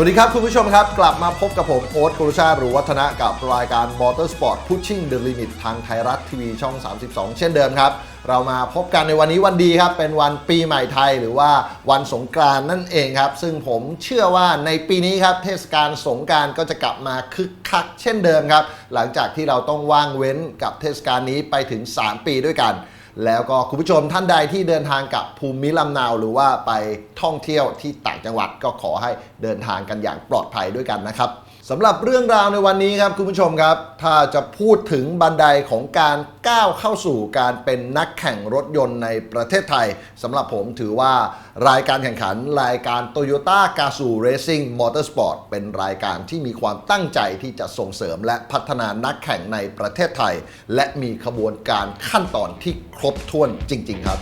วัสดีครับคุณผู้ชมครับ กลับมาพบกับผม โอ๊ตคุรุชาหรือวัฒนะกับรายการ Motorsport Pushing the Limit ทางไทยรัฐทีวีช่อง 32 เช่นเดิมครับ เรามาพบกันในวันนี้วันดีครับ เป็นวันปีใหม่ไทยหรือว่าวันสงกรานนั่นเองครับ ซึ่งผมเชื่อว่าในปีนี้ครับ เทศกาลสงกรารก็จะกลับมาคึกคักเช่นเดิมครับ หลังจากที่เราต้องว่างเว้นกับเทศกาลนี้ไปถึง 3 ปีด้วยกัน แล้วก็คุณผู้ชมท่านใดที่เดินทางกับภูมิลำเนาหรือว่าไปท่องเที่ยวที่ต่างจังหวัดก็ขอให้เดินทางกันอย่างปลอดภัยด้วยกันนะครับ สำหรับเรื่องราวในวันนี้ครับคุณผู้ชมครับ ถ้าจะพูดถึงบันไดของการก้าวเข้าสู่การเป็นนักแข่งรถยนต์ในประเทศไทยสำหรับผมถือว่ารายการแข่งขันรายการ Toyota g a z o o Racing Motorsport เป็นรายการที่มีความตั้งใจที่จะส่งเสริมและพัฒนานักแข่งในประเทศไทย และมีขบวนการขั้นตอนที่ครบถ้วนจริง ๆ ครับ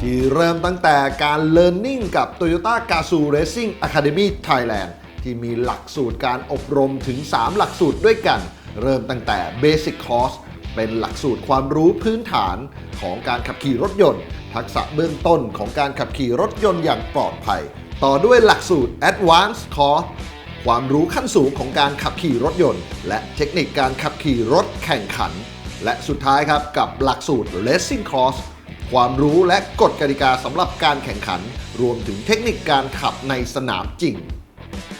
ที่เริ่มตั้งแต่การ Learning กับ Toyota g a z o o Racing Academy Thailand ที่มีหลักสูตรการอบรมถึง 3 หลักสูตรด้วยกัน เริ่มตั้งแต่ Basic Course เป็นหลักสูตรความรู้พื้นฐานของการขับขี่รถยนต์ ทักษะเบื้องต้นของการขับขี่รถยนต์อย่างปลอดภัย ต่อด้วยหลักสูตร Advanced Course ความรู้ขั้นสูงของการขับขี่รถยนต์ และเทคนิคการขับขี่รถแข่งขัน และสุดท้ายครับกับหลักสูตร Racing Course ความรู้และกฎกติกาสำหรับการแข่งขัน รวมถึงเทคนิคการขับในสนามจริง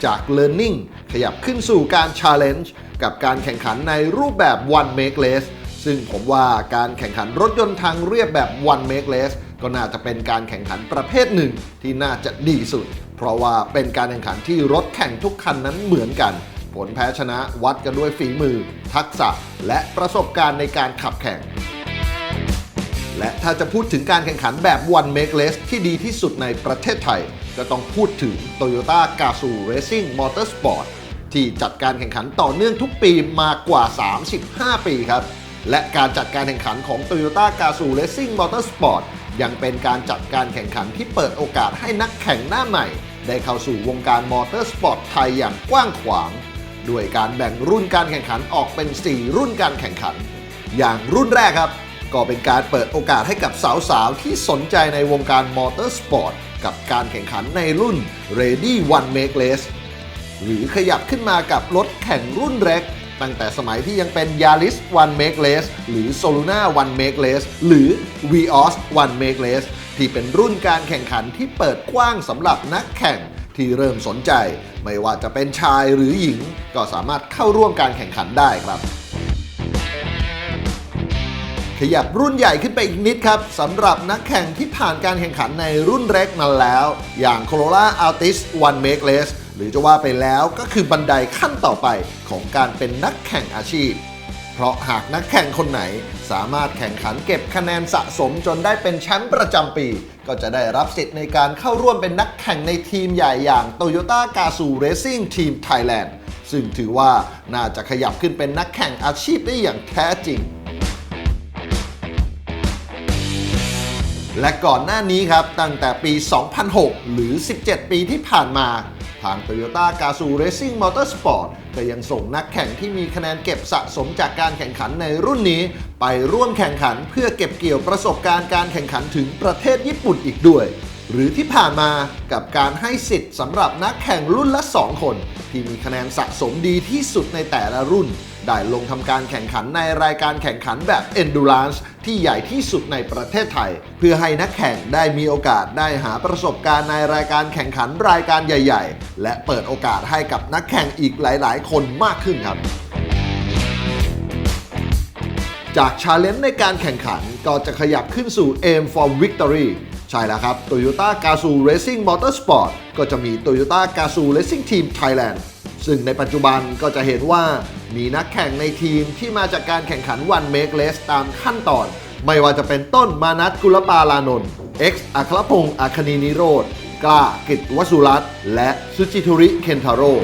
จาก Learning ขยับขึ้นสู่การ Challenge กับการแข่งขันในรูปแบบ One Make Race ซึ่งผมว่าการแข่งขันรถยนต์ทางเรียบแบบ One Make Race ก็น่าจะเป็นการแข่งขันประเภทหนึ่งที่น่าจะดีสุด เพราะว่าเป็นการแข่งขันที่รถแข่งทุกคันนั้นเหมือนกัน ผลแพ้ชนะวัดกันด้วยฝีมือ ทักษะ และประสบการณ์ในการขับแข่ง และถ้าจะพูดถึงการแข่งขันแบบ One Make Race ที่ดีที่สุดในประเทศไทย ก็ต้องพูดถึง Toyota g a z o o Racing Motorsport ที่จัดการแข่งขันต่อเนื่องทุกปีมากว่า 35 ปีครับ และการจัดการแข่งขันของ Toyota g a z o o Racing Motorsport ยังเป็นการจัดการแข่งขันที่เปิดโอกาสให้นักแข่งหน้าใหม่ ได้เข้าสู่วงการมอเตอร์สปอร์ตไทยอย่างกว้างขวาง ด้วยการแบ่งรุ่นการแข่งขันออกเป็น 4 รุ่นการแข่งขัน อย่างรุ่นแรกครับ ก็เป็นการเปิดโอกาสให้กับสาวๆ ที่สนใจในวงการมอเตอร์สปอร์ตกับการแข่งขันในรุ่น Ready One Make Race หรือขยับขึ้นมากับรถแข่งรุ่นเล็ก ตั้งแต่สมัยที่ยังเป็น Yaris One Make Race หรือ Soluna One Make Race หรือ Vios One Make Race ที่เป็นรุ่นการแข่งขันที่เปิดกว้างสำหรับนักแข่งที่เริ่มสนใจ ไม่ว่าจะเป็นชายหรือหญิง ก็สามารถเข้าร่วมการแข่งขันได้ครับ ขยับรุ่นใหญ่ขึ้นไปอีกนิดครับสำหรับนักแข่งที่ผ่านการแข่งขันในรุ่นเล็กมาแล้ว อย่าง Corolla Altis One Make Race หรือจะว่าไปแล้วก็คือบันไดขั้นต่อไปของการเป็นนักแข่งอาชีพ เพราะหากนักแข่งคนไหนสามารถแข่งขันเก็บคะแนนสะสมจนได้เป็นแชมป์ประจำปี ก็จะได้รับสิทธิ์ในการเข้าร่วมเป็นนักแข่งในทีมใหญ่อย่าง Toyota g a z o o Racing Team Thailand ซึ่งถือว่าน่าจะขยับขึ้นเป็นนักแข่งอาชีพได้อย่างแท้จริง และก่อนหน้านี้ครับ ตั้งแต่ปี 2006 หรือ 17 ปีที่ผ่านมา ทาง Toyota g a z o o Racing Motorsport ก็ยังส่งนักแข่งที่มีคะแนนเก็บสะสมจากการแข่งขันในรุ่นนี้ ไปร่วมแข่งขันเพื่อเก็บเกี่ยวประสบการณ์การแข่งขันถึงประเทศญี่ปุ่นอีกด้วย หรือที่ผ่านมากับการให้สิทธิ์สำหรับนักแข่งรุ่นละ 2 คน ที่มีคะแนนสะสมดีที่สุดในแต่ละรุ่น ได้ลงทำการแข่งขันในรายการแข่งขันแบบ Endurance ที่ใหญ่ที่สุดในประเทศไทย เพื่อให้นักแข่งได้มีโอกาสได้หาประสบการณ์ในรายการแข่งขันรายการใหญ่ ๆ และเปิดโอกาสให้กับนักแข่งอีกหลาย ๆ คนมากขึ้นครับจากชาเลนจ์ในการแข่งขันก็จะขยับขึ้นสู่ Aim for Victory ใช่แล้วครับ Toyota Gazoo Racing Motorsport ก็จะมี Toyota Gazoo Racing Team Thailand ซึ่งในปัจจุบันก็จะเห็นว่ามีนักแข่งในทีมที่มาจากการแข่งขันวันเมกเลสตามขั้นตอน ไม่ว่าจะเป็นต้นมานัทกุลปาลานนท์ X อัครพงศ์อัคนีนิโรธกล้ากิตวสุรัตน์และสุจิทุริเคนทาโร่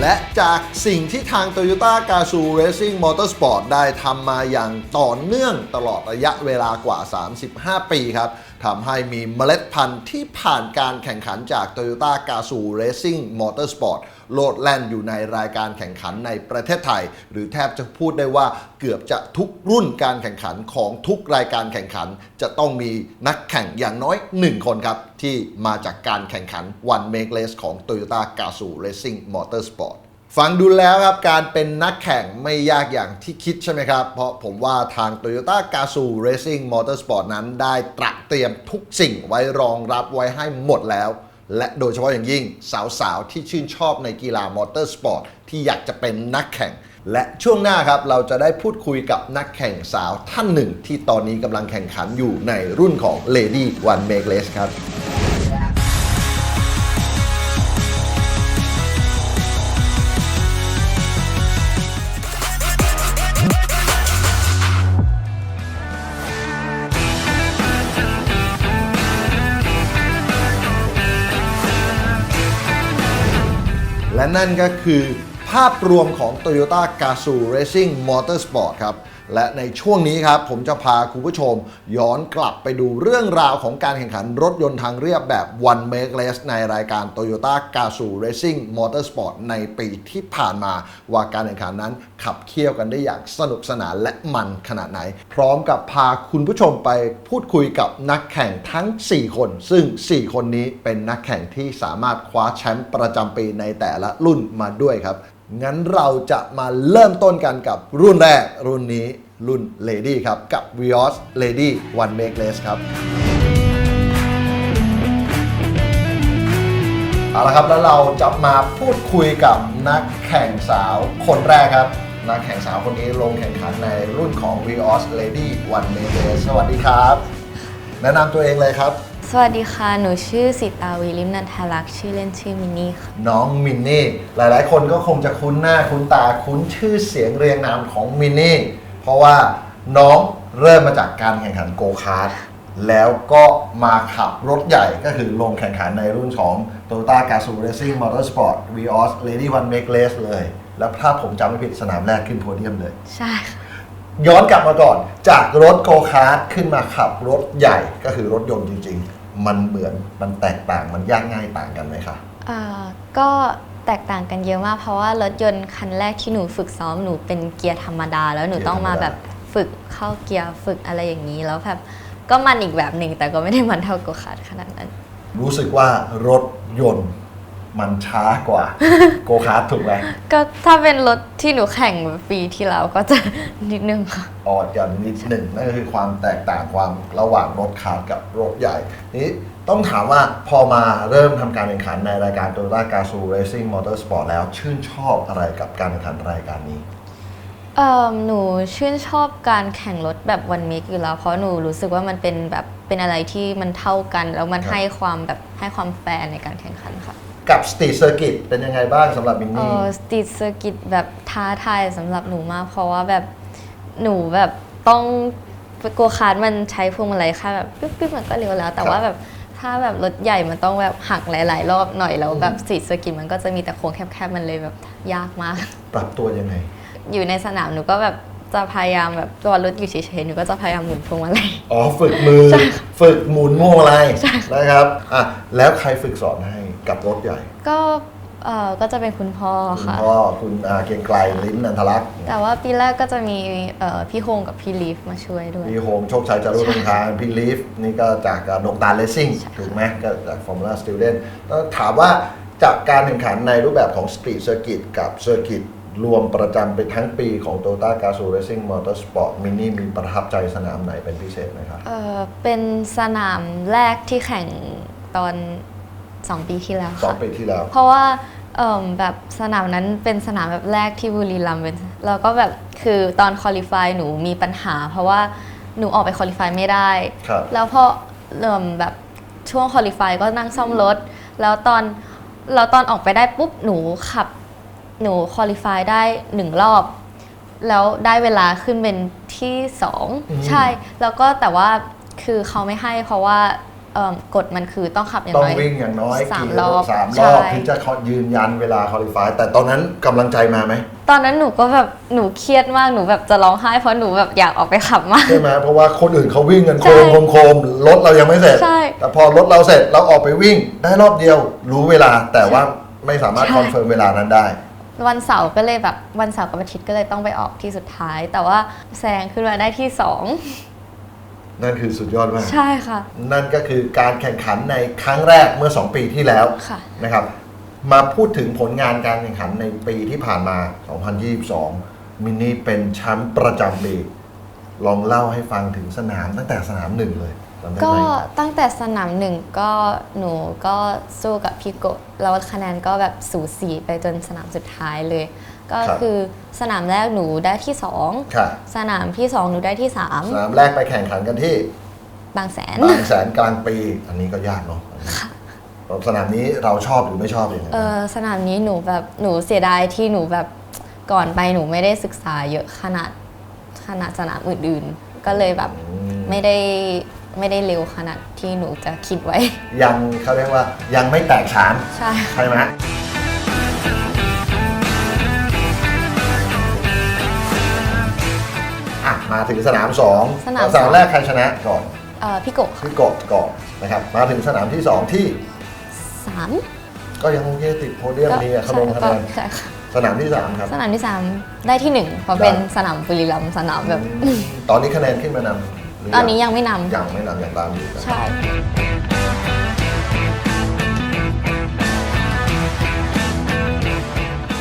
และจากสิ่งที่ทาง Toyota g a z o o Racing Motorsport ได้ทำมาอย่างต่อเนื่องตลอดระยะเวลากว่า 35 ปีครับ ทำให้มีเมล็ดพันธุ์ที่ผ่านการแข่งขันจาก Toyota g a z o o Racing Motorsport โลดแล่นอยู่ในรายการแข่งขันในประเทศไทย หรือแทบจะพูดได้ว่าเกือบจะทุกรุ่นการแข่งขันของทุกรายการแข่งขัน จะต้องมีนักแข่งอย่างน้อย 1 คนครับ ที่มาจากการแข่งขัน One Make Race ของ Toyota g a z o o Racing Motorsport ฟังดูแล้วครับการเป็นนักแข่งไม่ยากอย่างที่คิดใช่ไหมครับ เพราะผมว่าทาง Toyota g a z o o Racing Motorsport นั้นได้ตระเตรียมทุกสิ่งไว้รองรับไว้ให้หมดแล้ว และโดยเฉพาะอย่างยิ่งสาวๆ ที่ชื่นชอบในกีฬามอเตอร์สปอร์ตที่อยากจะเป็นนักแข่ง และช่วงหน้าครับเราจะได้พูดคุยกับนักแข่งสาวท่านหนึ่ง ที่ตอนนี้กำลังแข่งขันอยู่ในรุ่นของ Lady One Make Race ครับ นั่นก็คือภาพรวมของ Toyota g a z o o Racing Motorsport ครับ และในช่วงนี้ครับ ผมจะพาคุณผู้ชม ย้อนกลับไปดูเรื่องราวของการแข่งขันรถยนต์ทางเรียบแบบ One Make Race ในรายการ Toyota g a z o o Racing Motorsport ในปีที่ผ่านมา ว่าการแข่งขันนั้นขับเคี่ยวกันได้อย่างสนุกสนานและมันขนาดไหน พร้อมกับพาคุณผู้ชมไปพูดคุยกับนักแข่งทั้ง 4 คน ซึ่ง 4 คนนี้เป็นนักแข่งที่สามารถคว้าแชมป์ประจำปีในแต่ละรุ่นมาด้วยครับ งั้นเราจะมาเริ่มต้นกันกับรุ่นแรก รุ่นนี้รุ่น Lady ครับ กับ Vios Lady One Make Race ครับ เอาละครับแล้วเราจะมาพูดคุยกับนักแข่งสาวคนแรกครับ นักแข่งสาวคนนี้ลงแข่งขันในรุ่นของ Vios Lady One Make Race สวัสดีครับ แนะนำตัวเองเลยครับ สวัสดีค่ะ หนูชื่อสิตาวีลิมนันทารักษ์ชื่อเล่นชื่อมินนี่ค่ะ น้องมินนี่ หลายๆ คนก็คงจะคุ้นหน้าคุ้นตาคุ้นชื่อเสียงเรียงนามของมินนี่ เพราะว่าน้องเริ่มมาจากการแข่งขันโกคาร์ทแล้วก็มาขับรถใหญ่ก็คือลงแข่งขันในรุ่นของ Toyota g a z o o Racing Motorsport Vios Lady One Make Race เลย แล้วถ้าผมจำไม่ผิดสนามแรกขึ้นโพเดียมเลย ใช่ค่ะ ย้อนกลับมาก่อน จากรถโกคาร์ทขึ้นมาขับรถใหญ่ก็คือรถยนต์จริงๆ มันเหมือนมันแตกต่างมันยากง่ายต่างกันไหมคะอ่าก็แตกต่างกันเยอะมาก เพราะว่ารถยนต์คันแรกที่หนูฝึกซ้อมหนูเป็นเกียร์ธรรมดา แล้วหนูเกียร์ต้องมาธรรมดาแบบฝึกเข้าเกียร์ฝึกอะไรอย่างนี้แล้วแบบก็มันอีกแบบหนึ่งแต่ก็ไม่ได้มันเท่าโกคาร์ทขนาดนั้น รู้สึกว่ารถยนต์ มันช้ากว่า โกคาร์ทถูกไหมก็ถ้าเป็นรถที่หนูแข่งปีที่แล้วก็จะ นิดนึงค่ะ ออดกันนิดหนึ่งนั่นก็คือความแตกต่างความระหว่างรถคาร์ทกับรถใหญ่นี้ต้องถามว่าพอมาเริ่มทำการแข่งขันในรายการ Toyota g a z o o Racing Motorsport แล้วชื่นชอบอะไรกับการแข่งขันรายการนี้ เอ่อหนูชื่นชอบการแข่งรถแบบวันเมกอยู่แล้ว เพราะหนูรู้สึกว่ามันเป็นแบบเป็นอะไรที่มันเท่ากัน แล้วมันครับให้ความแบบให้ความแฟร์ในการแข่งขันค่ะ กับสตรีทเซอร์กิตเป็นยังไงบ้างสำหรับมินเอนี่ อสตรีทเซอร์กิตแบบท้าทายสำหรับหนูมาก เพราะว่าแบบหนูแบบต้องโกคาร์ดมันใช้พวงมาลัยค่าแบบปิ๊บปิ๊บมันก็เร็วแล้ว แต่ว่าแบบถ้าแบบรถใหญ่มันต้องแบบหักหลาย ๆ รอบหน่อยแล้วแบบสตรีทเซอร์กิตมันก็จะมีแต่โค้งแคบๆมันเลยแบบยากมาก ปรับตัวยังไง อยู่ในสนามหนูก็แบบจะพยายามแบบตัวรถอยู่เฉยๆหนูก็จะพยายามหมุนพวงมาลัย อ๋อ ฝึกมือ ฝึกหมุนม่วงอะไรนะครับอะแล้วใครฝึกสอนให้ กับรถใหญ่ก็เออก็จะเป็นคุณพ่อคุณค่ะ พ่อคุณอาเกรียงไกลลิ้มนันทลักษณ์แต่ว่าปีแรกก็จะมีเอ่อพี่โฮงกับพี่ลีฟมาช่วยด้วย พี่โฮมโชคชัยจารุตงคารพี่ลีฟนี่ก็จากดงตาลเลสซิ่งถูกไหมก็จากฟอร์มูล่าสติลเลนแล้วถามว่าจากการแข่งขันในรูปแบบของสตรีทเซอร์กิตกับเซอร์กิตรวมประจำเป็นทั้งปีของ Toyota g a z o o Racing Motorsport Mini มีประทับใจสนามไหนเป็นพิเศษไหมครับ เออเป็นสนามแรกที่แข่งตอน 2 ปีที่แล้วสองค่ะ ปีที่แล้ว เพราะว่าเอ่มแบบสนามนั้นเป็นสนามแบบแรกที่บุรีรัมย์เป็นแล้วก็แบบคือตอนคอลิฟายหนูมีปัญหา เพราะว่าหนูออกไปคอลิฟายไม่ได้ ครับ แล้วพอเริ่มแบบช่วงคอลิฟายก็นั่งซ่อมรถ แล้วตอนเราตอนออกไปได้ปุ๊บหนูขับ หนูคอลิฟายได้หนึ่งรอบ แล้วได้เวลาขึ้นเป็นที่สองอืม ใช่ แล้วก็แต่ว่าคือเขาไม่ให้เพราะว่า เอิ่มกฎมันคือต้องขับอย่างต้องน้อย วิ่งอย่างน้อยสามกี่รอบสามรใช่อบถึงจะยืนยันเวลาคอลิฟาย แต่ตอนนั้นกำลังใจมาไหมตอนนั้นหนูก็แบบหนูเครียดมากหนูแบบจะร้องไห้เพราะหนูแบบอยากออกไปขับมาก ใช่ไหมเพราะว่าคนอื่นเขาวิ่งกันโคใช่มโคมโคมรถเรายังไม่เสร็จ ใช่แต่พอรถเราเสร็จเราออกไปวิ่งได้รอบเดียว รู้เวลาแต่ว่าไม่สามารถใช่ คอนเฟิร์มเวลานั้นได้ วันเสาร์ก็เลยแบบวันเสาร์กับอาทิตย์ก็เลยต้องไปออกที่สุดท้าย แต่ว่าแซงขึ้นมาได้ที่สอง นั่นคือสุดยอดมาก ใช่ค่ะ นั่นก็คือการแข่งขันในครั้งแรกเมื่อ 2 ปีที่แล้วค่ะ นะครับ มาพูดถึงผลงานการแข่งขันในปีที่ผ่านมา 2022 มินนี่เป็นแชมป์ประจำปี ลองเล่าให้ฟังถึงสนามตั้งแต่สนามหนึ่งเลยจำได้ก็ไหมตั้งแต่สนามหนึ่งก็หนูก็สู้กับพี่โกะแล้วคะแนนก็แบบสูสีไปจนสนามสุดท้ายเลย ก็คือสนามแรกหนูได้ที่สองค่ะสนามที่สองหนูได้ที่สามสนามแรกไปแข่งขันกันที่บางแสน บางแสนกลางปี อันนี้ก็ยากเนาะสนามนี้เราชอบหรือไม่ชอบยังไงเออสนามนี้หนูแบบหนูเสียดายที่หนูแบบก่อนไปหนูไม่ได้ศึกษาเยอะขนาดขนาดสนามอื่นๆ ก็เลยแบบไม่ได้ไม่ได้เร็วขนาดที่หนูจะคิดไว้ ยังเขาเรียกว่ายังไม่แตกฉานใช่ ใช่ไหม มาถึงสนามสองสนามสนามแรกใครชนะก่อนเอ่อพี่โกะค่ะพี่กบก่อนนะครับมาถึงสนามที่สองที่สามก็ยังโอเคติดโพเดียมก็ดีอะคะแนนคะแนนใช่ค่ะสนามที่สามครับ สนามที่สามได้ที่หนึ่งเพราะเป็นสนามบุรีรัมย์สนามแบบอืมตอนนี้คะแนนขึ้นมานำหรืตอนนี้ยังไม่นำยังไม่นำยังตามอยู่นะครับใช่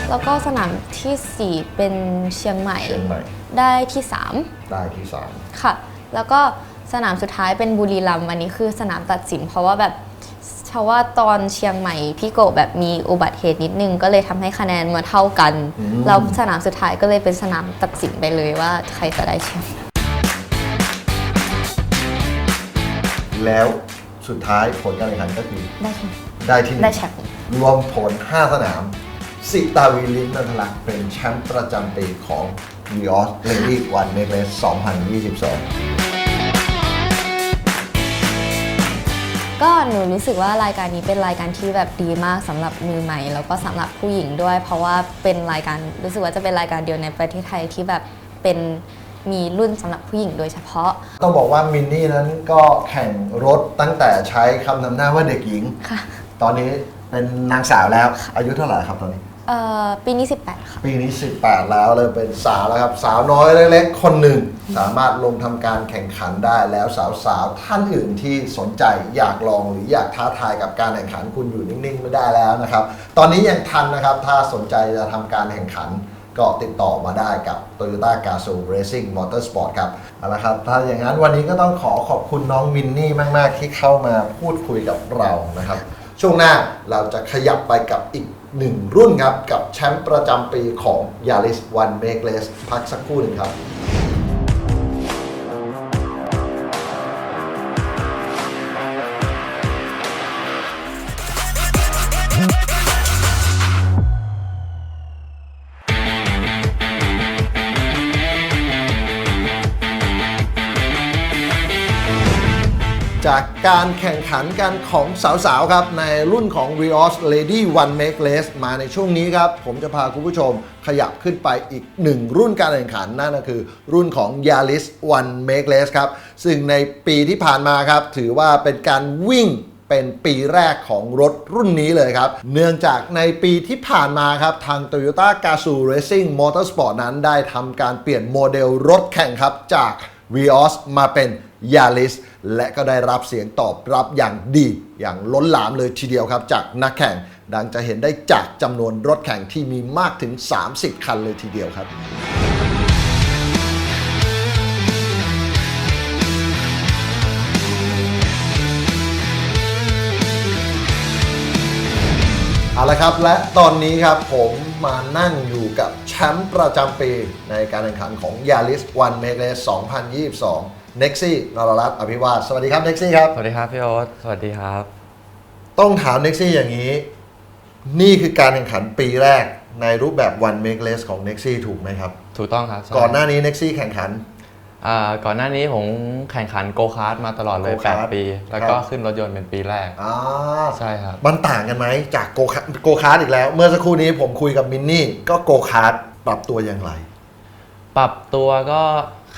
แล้วก็สนามทีสี่ 4 เป็นเชียงใหม่ เชียงใหม่ ได้ที่ ได้ที่สาม 3 ค่ะ แล้วก็สนามสุดท้ายเป็นบุรีรัมย์อันนี้คือสนามตัดสิน เพราะว่าแบบเพราะว่าตอนเชียงใหม่พี่โกะแบบมีอุบัติเหตุนิดนึงก็เลยทำให้คะแนนมาเท่ากันแล้วสนามสุดท้ายก็เลยเป็นสนามตัดสินไปเลยว่าใครจะได้แชมป์ แล้วสุดท้ายผลการแข่งขันก็คือได้แชมป์ได้ที่หนึ่งได้แชมป์ รวมผล 5 สนาม สิตาวีลินนันทลักษณ์เป็นแชมป์ประจำปีของ v ีออสเลดี้วันเมกเลส2022 ก็หนูรู้สึกว่ารายการนี้เป็นรายการที่แบบดีมากสำหรับมือใหม่ แล้วก็สำหรับผู้หญิงด้วย เพราะว่าเป็นรายการรู้สึกว่าจะเป็นรายการเดียวในประเทศไทยที่แบบเป็นมีรุ่นสำหรับผู้หญิงโดยเฉพาะ ต้องบอกว่ามินนี่นั้นก็แข่งรถตั้งแต่ใช้คำนำหน้าว่าเด็กหญิง ค่ะ ตอนนี้เป็นนางสาวแล้วอายุเท่าไหร่ครับตอนนี้ เอ่อปีนี้ 18 ค่ะ ปีนี้ 18 แล้วเลยเป็นสาวแล้วครับ สาวน้อยเล็กๆ คนหนึ่ง สามารถลงทำการแข่งขันได้แล้วสาวๆ ท่านอื่นที่สนใจอยากลองหรืออยากท้าทายกับการแข่งขันคุณอยู่นิ่งๆ ไม่ได้แล้วนะครับ ตอนนี้ยังทันนะครับ ถ้าสนใจจะทำการแข่งขัน ก็ติดต่อมาได้กับ Toyota g a z o Racing Motorsport ครับเอาละครับ ถ้าอย่างนั้นวันนี้ก็ต้องขอขอบคุณน้องมินนี่มาก ๆ ที่เข้ามาพูดคุยกับเรานะครับ ช่วงหน้าเราจะขยับไปกับอีก หนึ่งรุ่นครับ กับแชมป์ประจำปีของ Yaris One Make Less พักสักครู่หนึ่งครับ จากการแข่งขันกันของสาวๆ ครับ ในรุ่นของ Rios Lady One Make Less มาในช่วงนี้ครับ ผมจะพาคุณผู้ชมขยับขึ้นไปอีกหนึ่งรุ่นการแข่งขันนั่นก็คือรุ่นของ Yaris One Make Less ครับ ซึ่งในปีที่ผ่านมาครับ ถือว่าเป็นการวิ่งเป็นปีแรกของรถรุ่นนี้เลยครับ เนื่องจากในปีที่ผ่านมาครับ ทาง Toyota g a z o Racing Motorsport นั้นได้ทำการเปลี่ยนโมเดลรถแข่งครับจาก Vios มาเป็น ยาลิสและก็ได้รับเสียงตอบรับอย่างดีอย่างล้นหลามเลยทีเดียวครับ จากนักแข่ง ดังจะเห็นได้จากจำนวนรถแข่งที่มีมากถึง 30 คันเลยทีเดียวครับเอาละครับและตอนนี้ครับผมมานั่งอยู่กับแชมป์ประจำปีในการแข่งขันของ Yaris พัน m a g n e 2022 เน็กซี่นรรัตน์อภิวาสสวัสดีครับเน็กซี่ครับสวัสดีครับพี่โอ๊ตสวัสดีครับ ต้องถามเน็กซี่อย่างนี้ นี่คือการแข่งขันปีแรกในรูปแบบ one make less ของเน็กซี่ถูกไหมครับ ถูกต้องครับก่อนหน้านี้เน็กซี่แข่งขันก่อนหน้านี้ผมแข่งขันโกคาร์ดมาตลอดเลย Go-kart 8 ปี แล้วก็ขึ้นรถยนต์เป็นปีแรก อ่าใช่ครับ มันต่างกันไหมจากโกโกคาร์ดอีกแล้ว เมื่อสักครู่นี้ผมคุยกับมินนี่ก็โกคาร์ดปรับตัวอย่างไร ปรับตัวก็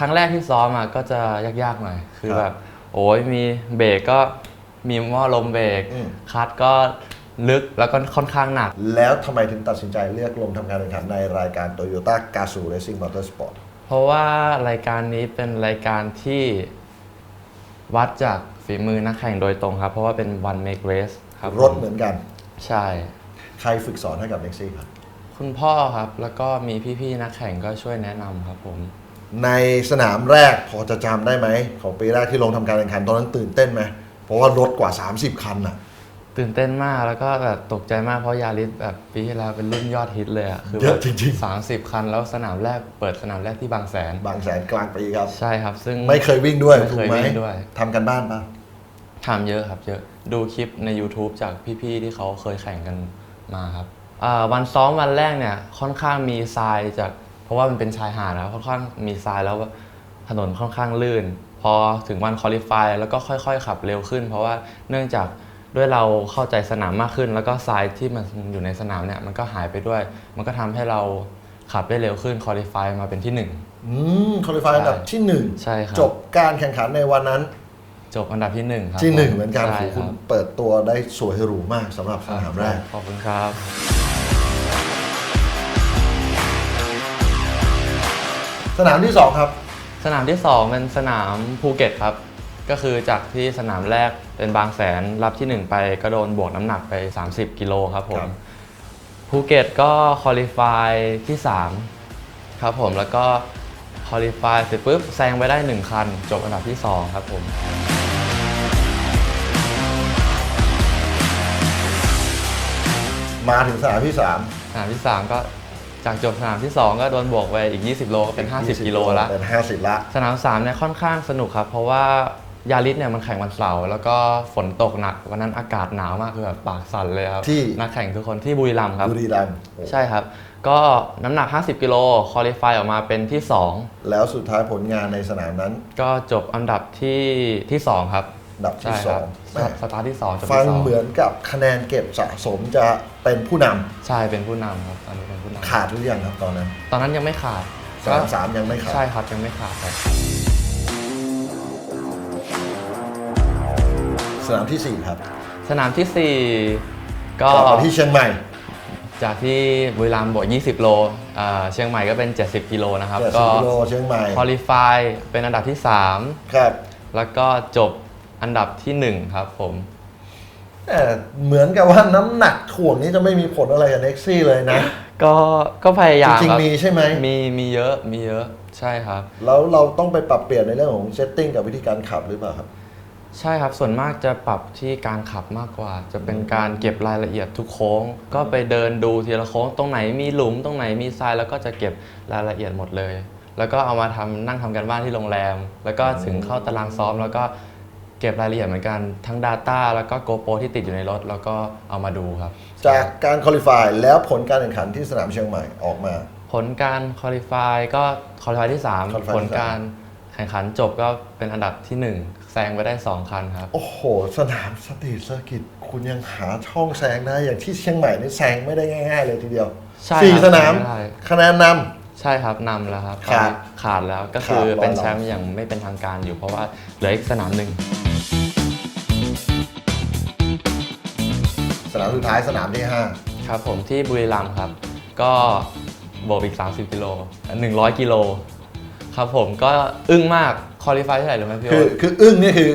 ครั้งแรกที่ซ้อมอะก็จะยากๆหน่อย คือครับแบบโอ้ยมีเบรกก็มีหม้อลมเบรกอืม คัดก็ลึกแล้วก็ค่อนข้างหนัก แล้วทำไมถึงตัดสินใจเลือกลงทำการแข่งขันในรายการ Toyota g a z o Racing Motorsport เพราะว่ารายการนี้เป็นรายการที่วัดจากฝีมือนักแข่งโดยตรงครับ เพราะว่าเป็น one make race ครับรถเหมือนกัน ใช่ ใครฝึกสอนให้กับ n e x i ครับ คุณพ่อครับ แล้วก็มีพี่ๆนักแข่งก็ช่วยแนะนำครับผม ในสนามแรกพอจะจำได้ไหม ของปีแรกที่ลงทำการแข่งขันตอนนั้นตื่นเต้นไหมเพราะว่ารถกว่า 30 คันน่ะ ตื่นเต้นมากแล้วก็แบบตกใจมากเพราะยาริสแบบปีที่แล้วเป็นรุ่นยอดฮิตเลยอะคือเยอะจริงสามสิบคันแล้วสนามแรกเปิดสนามแรกที่บางแสน บางแสนกลางปีครับ ใช่ครับ ซึ่ง ไม่เคยวิ่งด้วยไม่ถูเคกยไหมวิ่งด้วย ทำกันบ้านปะทำเยอะครับเยอะดูคลิปใน YouTube จากพี่ๆที่เขาเคยแข่งกันมาครับอ่าวันซ้อมวันแรกเนี่ยค่อนข้างมีทรายจากเพ ราะว่ามันเป็นชายหาดนะค่อนข้างมีทรายแล้วถนนค่อนข้างลื่น พอถึงวันคอลิฟายแล้วก็ค่อยๆ ขับเร็วขึ้น เพราะว่าเนื่องจากด้วยเราเข้าใจสนามมากขึ้น แล้วก็ทรายที่มันอยู่ในสนามเนี่ยมันก็หายไปด้วย มันก็ทำให้เราขับได้เร็วขึ้นคอลิฟายมาเป็นที่หนึ่งอืมคอลิฟายอันดับที่หนึ่งใช่ครับจบการแข่งขันในวันนั้น จบอันดับที่หนึ่งครับที่หนึ่งเหมือนกันใช่โอ้โหคคุณรับเปิดตัวได้สวยหรูมากสำหรับสนามแรกขอบคุณครับ นามที่สองครับ สนามที่ 2 เป็นสนามภูเก็ตครับ ก็คือจากที่สนามแรกเป็นบางแสนรับที่1 ไปก็โดนบวกน้ำหนักไป 30 กิโลครับผคมรับภูเก็ตก็คอลิฟายที่ 3 ครับผมแล้วก็คอลิฟายเสร็จปุ๊บแซงไปได้ 1 คัน จบอันดับที่ 2 ครับผม มาถึงสนามที่สามสนามที่ 3 ก็ จากจบสนามที่ 2 ก็โดนบวกไปอีก 20 โลก็เป็น 50 กิโลละเป็น 50 ละ สนาม3เนี่ยค่อนข้างสนุกครับ เพราะว่ายาริสเนี่ยมันแข่งวันเสาร์แล้วก็ฝนตกหนัก วันนั้นอากาศหนาวมากคือแบบปากสั่นเลยครับ ที่นักแข่งทุกคนที่บุรีรัมย์ครับบุรีรัมย์โอ้ใช่ครับ ก็น้ำหนัก 50 กิโลคอลิฟายออกมาเป็นที่แล้วสุดท้ายผลงานในสนามนั้น2ก็จบอันดับที่ที่ 2 ครับอัน ดับที่ใช่สคอรับงแม่สตาร์ทที่2จบฟังที่สองเหมือนกับคะแนนเก็บสะสมจะเป็นผู้นำใช่เป็นผู้นำครับตอนนี้เป็นผู้นำขาดหรือยังครับตอนนั้น ตอนนั้นยังไม่ขาดสนามสามยังไม่ขาดใช่ครับยังไม่ขาดครับสนามที่สี่ครับ สนามที่ 4 ก็กลับมาที่เชียงใหม่ จากที่บุรีรัมย์บวก20 โลอ่าเชียงใหม่ก็เป็น 70 กิโลนะครับเจ็ดก็สิบกิโลเชียงใหม่คอลิฟายเป็นอันดับที่ครับ3แล้วก็จบ อันดับทีหนึ่1ครับผม แต่เหมือนกับว่าน้ำหนักถ่วงนี้จะไม่มีผลอะไรกับเน็กซี่เลยนะ ก็ก็พยายามจริงๆคบมีใช่ไหม มีมีเยอะมีเยอะใช่ครับ แล้วเราต้องไปปรับเปลี่ยนในเรื่องของเซตติ้งกับวิธีการขับหรือเปล่าครับ ใช่ครับส่วนมากจะปรับที่การขับมากกว่า จะเป็นการเก็บรายละเอียดทุกโค้ง ก็ไปเดินดูทีละโค้งตรงไหนมีหลุมตรงไหนมีทรายแล้วก็จะเก็บรายละเอียดหมดเลย แล้วก็เอามาทำนั่งทำกันบ้านที่โรงแรม แล้วก็ถึงเข้าตารางซ้อม แล้วก็ เก็บรายละเอียดเหมือนกันทั้ง Data แล้วก็ GoPro ที่ติดอยู่ในรถ แล้วก็เอามาดูครับ จากการคอลิฟายแล้วผลการแข่งขันที่สนามเชียงใหม่ออกมา ผลการคอลี่ฟายก็คอลี่ฟายที่ qualify 3ผลการแข่งขันจบก็เป็นอันดับที่1 แซงไปได้ 2 คันครับ โอ้โห สนามสตรีทเซอร์กิตคุณยังหาช่องแซงได้อย่างที่เชียงใหม่นี่แซงไม่ได้ง่ายๆเลยทีเดียวใช่สี่ครับสนามไม่ได้ คะแนนน ใช่ครับนำแล้วครับขาดตอนนี้ขาดแล้วก็คือขาดร้อยเป็นแชมป์อย่างไม่เป็นทางการอยู่เพราะว่าเหลืออีกสนามหนึ่ง สนามสุดท้ายสนามที่ครับผมที่บุรีรัมย์ครับ ก็บวกอีก 30กิโล100กิโลครับผมก็อึ้งมากคอลี่ฟายเท่าไหร่รู้ไหมพี่5คือโอ๊ตคืออึ้งนี่คือ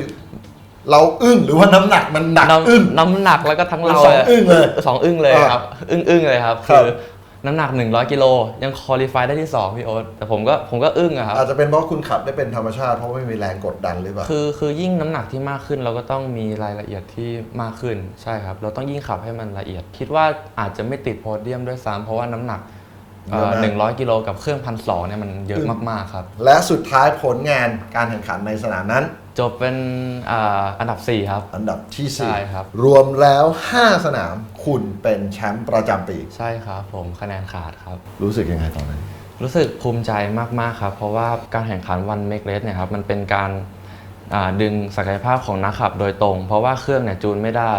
เราอึ้งหรือว่าน้ำหนักมันหนักอึ้งน้ำน้ำหนักแล้วก็ทั้งเราสองอึ้งเลยสองอึ้งเลยอ่าครับ อึ้งอึ้งเลยครับ ครับ คือ น้ำหนัก 100กิโลยังคอลี่ฟายได้ที่ 2 พี่โอ๊ตแต่ผมก็ผมก็อึ้งอะครับ อาจจะเป็นเพราะคุณขับได้เป็นธรรมชาติเพราะไม่มีแรงกดดันหรือเปล่า คือคือยิ่งน้ำหนักที่มากขึ้นเราก็ต้องมีรายละเอียดที่มากขึ้นใช่ครับ เราต้องยิ่งขับให้มันละเอียด คิดว่าอาจจะไม่ติดโพเดียมด้วยซ้ำเพราะว่าน้ำหนัก หนึ่งร้อยกิโลกับเครื่องพันสองเนี่ยมันเยอะมากๆครับ และสุดท้ายผลงานการแข่งขันในสนามนั้น จบเป็นอ่าอันดับ 4 ครับ อันดับที่ใช่ครับ4รวมแล้ว 5 สนามคุณเป็นแชมป์ประจำปี ใช่ครับ ผมคะแนนขาดครับ รู้สึกยังไงตอนนั้น รู้สึกภูมิใจมากๆครับ เพราะว่าการแข่งขันวันเมกเลสเนี่ยครับมันเป็นการอ่าดึงศักยภาพของนักขับโดยตรง เพราะว่าเครื่องเนี่ยจูนไม่ได้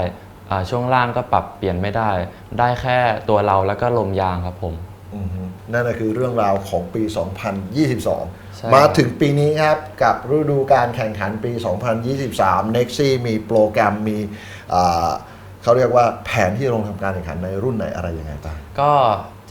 อ่าช่วงล่างก็ปรับเปลี่ยนไม่ได้ ได้แค่ตัวเราแล้วก็ลมยางครับผม อือฮึนั่นก็คือเรื่องราวของปี2022ใช่มาถึงปีนี้ครับ กับฤดูการแข่งขันปี 2023 Nexi มีโปรแกรมมีอ่าเขาเรียกว่าแผนที่จะลงทำการแข่งขันในรุ่นไหนอะไรยังไงบ้าง ก็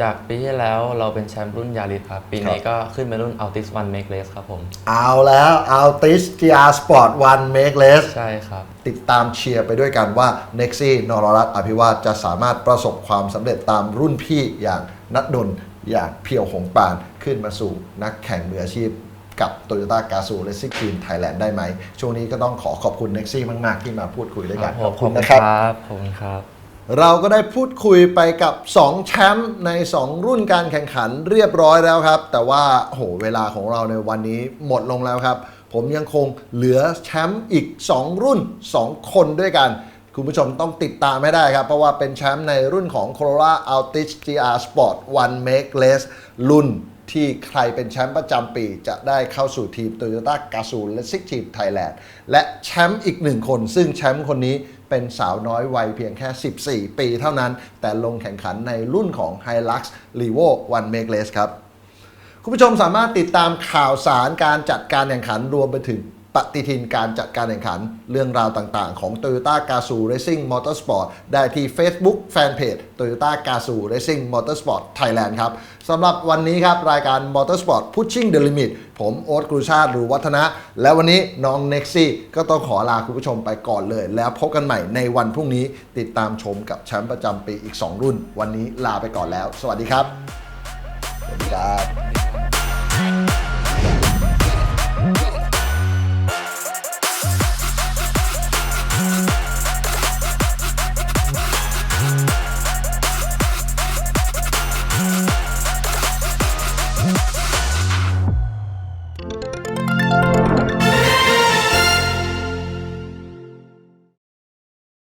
จากปีที่แล้วเราเป็นแชมป์รุ่นยาริสครับ ปีนี้ครับ ก็ขึ้นเป็นรุ่น Altis One Make Race ครับผม เอาแล้ว Altis GR Sport 1 Make Less ใช่ครับ ติดตามเชียร์ไปด้วยกันว่า Nexi นรรัตน์อภิวาทจะสามารถประสบความสำเร็จตามรุ่นพี่อย่าง นัดดนอย่างเพียวหงปานขึ้นมาสู่นักแข่งมืออาชีพกับ Toyota g a z o Racing Team Thailand ได้ไหม ช่วงนี้ก็ต้องขอขอบคุณ Nexi มาก ๆ ที่มาพูดคุยด้วยกัน ขอบคุณนะคครัรับบขอบคุณครับ เราก็ได้พูดคุยไปกับ 2 แชมป์ใน 2 รุ่นการแข่งขันเรียบร้อยแล้วครับ แต่ว่าโหเวลาของเราในวันนี้หมดลงแล้วครับ ผมยังคงเหลือแชมป์อีก 2 รุ่น 2 คนด้วยกัน คุณผู้ชมต้องติดตามให้ได้ครับ เพราะว่าเป็นแชมป์ในรุ่นของ Corolla Altis GR Sport One Make Less รุ่นที่ใครเป็นแชมป์ประจำปีจะได้เข้าสู่ทีม Toyota g a z o Racing Team Thailand และแชมป์อีกหนึ่งคน ซึ่งแชมป์คนนี้เป็นสาวน้อยวัยเพียงแค่ 14 ปีเท่านั้น แต่ลงแข่งขันในรุ่นของ Hilux Levo One Make Less ครับ คุณผู้ชมสามารถติดตามข่าวสารการจัดการแข่งขันรวมไปถึง ปฏิทินการจัดการแข่งขัน เรื่องราวต่างๆ ของ Toyota g a z o Racing Motorsport ได้ที่ Facebook Fanpage Toyota g a z o Racing Motorsport Thailand ครับสำหรับวันนี้ครับ รายการ Motorsport Pushing the Limit ผมโอ๊ตกรุชาติหรือวัฒนะ และวันนี้น้อง Nexi ก็ต้องขอลาคุณผู้ชมไปก่อนเลย แล้วพบกันใหม่ในวันพรุ่งนี้ติดตามชมกับแชมป์ประจำปีอีก 2 รุ่น วันนี้ลาไปก่อนแล้ว สวัสดีครับสวัสดีครับ